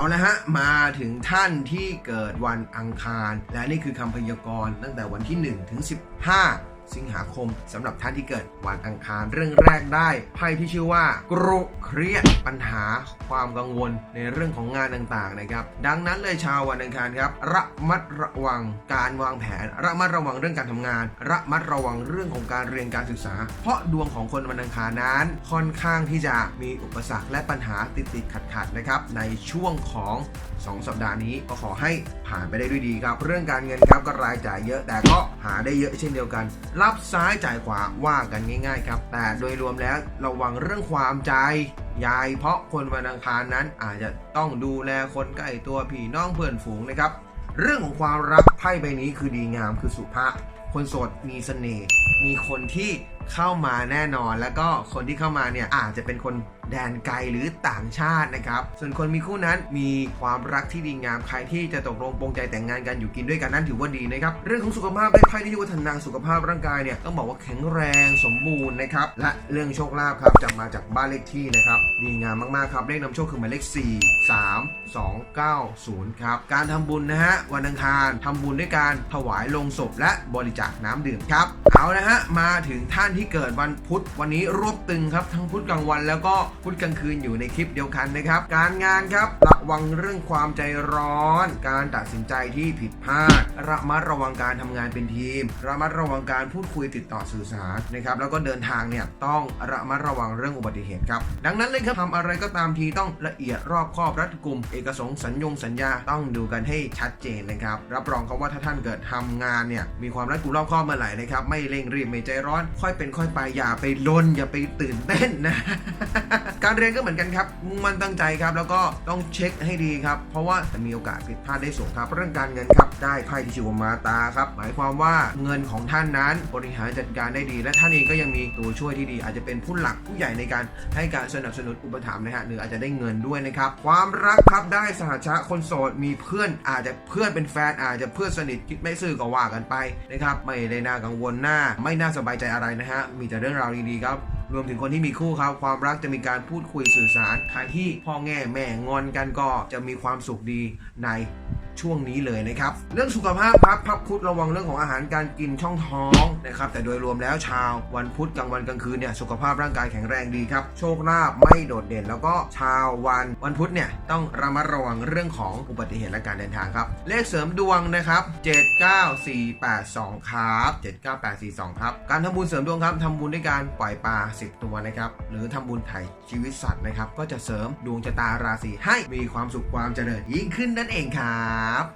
เอาละฮะ มาถึงท่านที่เกิดวันอังคาร และนี่คือคำพยากรณ์ตั้งแต่วันที่ 1 ถึง 15 สิงหาคมสำหรับท่านที่เกิดวันอังคารเรื่องแรกได้ไพ่ที่ชื่อว่ากรุเครียดปัญหาความกังวลในเรื่องของงานต่างๆนะครับ ดังนั้นเลยชาววันอังคารครับ ระมัดระวังการวางแผน ระมัดระวังเรื่องการทำงาน ระมัดระวังเรื่องของการเรียนการศึกษา เพราะดวงของคนวันอังคารนั้น ค่อนข้างที่จะมีอุปสรรคและปัญหาติดติดขัดขัดๆนะครับ ในช่วงของ 2 สัปดาห์นี้ก็ขอให้ผ่านไปได้ด้วยดีครับ เรื่องการเงินครับก็รายจ่ายเยอะแต่ก็หาได้เยอะเช่นเดียวกันรับซ้ายจ่ายขวาว่ากันง่ายๆครับ แต่โดยรวมแล้วระวังเรื่องความใจยายเพราะคนวันอังคารนั้นอาจจะต้องดูแลคนใกล้ตัวพี่น้องเพื่อนฝูงนะครับ เรื่องของความรักไพ่ใบนี้คือดีงามคือสุภาพคนโสดมีเสน่ห์มีคนที่เข้ามาแน่นอน แล้วก็คนที่เข้ามาเนี่ยอาจจะเป็นคน แดนไกลหรือต่างชาตินะครับ ส่วนคนมีคู่นั้นมีความรักที่ดีงามใครที่จะตกลงปรงใจแต่งงานกันอยู่กินด้วยกันนั้นถือว่าดีนะครับ เรื่องของสุขภาพได้ไพ่ที่ชื่อว่าทนางสุขภาพร่างกายเนี่ยต้องบอกว่าแข็งแรงสมบูรณ์นะครับ และเรื่องโชคลาภครับจะมาจากบ้านเลขที่นะครับดีงามมากๆครับเลขนำโชคคือหมายเลข 4 3 2 9 0 ครับ การทำบุญนะฮะวันอังคารทำบุญด้วยการถวายลงศพและบริจาคน้ำดื่มครับาละฮะมาถึงท่านที่เกิดวันพุธวันนี้รวบตึงครับ ทั้งพุธกลางวันแล้วก็พุธกลางคืนอยู่ในคลิปเดียวกันนะครับ การงานครับระวังเรื่องความใจร้อน การตัดสินใจที่ผิดพลาด ระมัดระวังการทำงานเป็นทีม ระมัดระวังการพูดคุยติดต่อสื่อสารนะครับแล้วก็เดินทางเนี่ยต้องระมัดระวังเรื่องอุบัติเหตุครับดังนั้นเลยครับทำอะไรก็ตามทีต้องละเอียดรอบคอบรัดกุม เอกสงค์สัญญงสัญญาต้องดูกันให้ชัดเจนนะครับรับรองครับว่าถ้าท่านเกิดทำงานเนี่ยมีความรัดกุมรอบคอบเมื่อไหร่นะครับไม่เร่งรีบไม่ใจร้อน ค่อยเป็นค่อยไปอย่าไปลนอย่าไปตื่นเต้นนะ การเรียนก็เหมือนกันครับมุ่งมั่นตั้งใจครับ แล้วก็ต้องเช็คให้ดีครับ เพราะว่าจะมีโอกาสผิดพลาดได้สูงครับ เรื่องการเงินครับ ได้ไพ่ที่ชื่อว่ามาตาครับ หมายความว่าเงินของท่านนั้นบริหารจัดการได้ดี และท่านเองก็ยังมีตัวช่วยที่ดี อาจจะเป็นผู้หลักผู้ใหญ่ในการให้การสนับสนุนอุปถัมภ์นะฮะหรืออาจจะได้เงินด้วยนะครับ ความรักครับได้สหชะคนโสดมีเพื่อนอาจจะเพื่อนเป็นแฟนอาจจะเพื่อนสนิทคิดไม่ซื่อก็ว่ากันไปนะครับไม่ได้น่ากังวลหน้า ไม่น่าสบายใจอะไรนะฮะ มีแต่เรื่องราวดีๆครับ รวมถึงคนที่มีคู่ครับ ความรักจะมีการพูดคุยสื่อสาร ใครที่พ่อแง่แม่งอนกันก็จะมีความสุขดีใน ช่วงนี้เลยนะครับเรื่องสุขภาพครับพับพุธระวังเรื่องของอาหารการกินช่องท้องนะครับแต่โดยรวมแล้วชาววันพุธกลางวันกลางคืนเนี่ยสุขภาพร่างกายแข็งแรงดีครับโชคลาภไม่โดดเด่น แล้วก็ชาววันวันพุธเนี่ยต้องระมัดระวังเรื่องของอุบัติเหตุและการเดินทางครับเลขเสริมดวงนะครับ79482ครับ79842ครับการทำบุญเสริมดวงครับทำบุญด้วยการปล่อยปลา10ตัวนะครับหรือทำบุญไถ่ชีวิตสัตว์นะครับก็จะเสริมดวงชะตาราศีให้มีความสุขความเจริญยิ่งขึ้นนั่นเองครับ tá?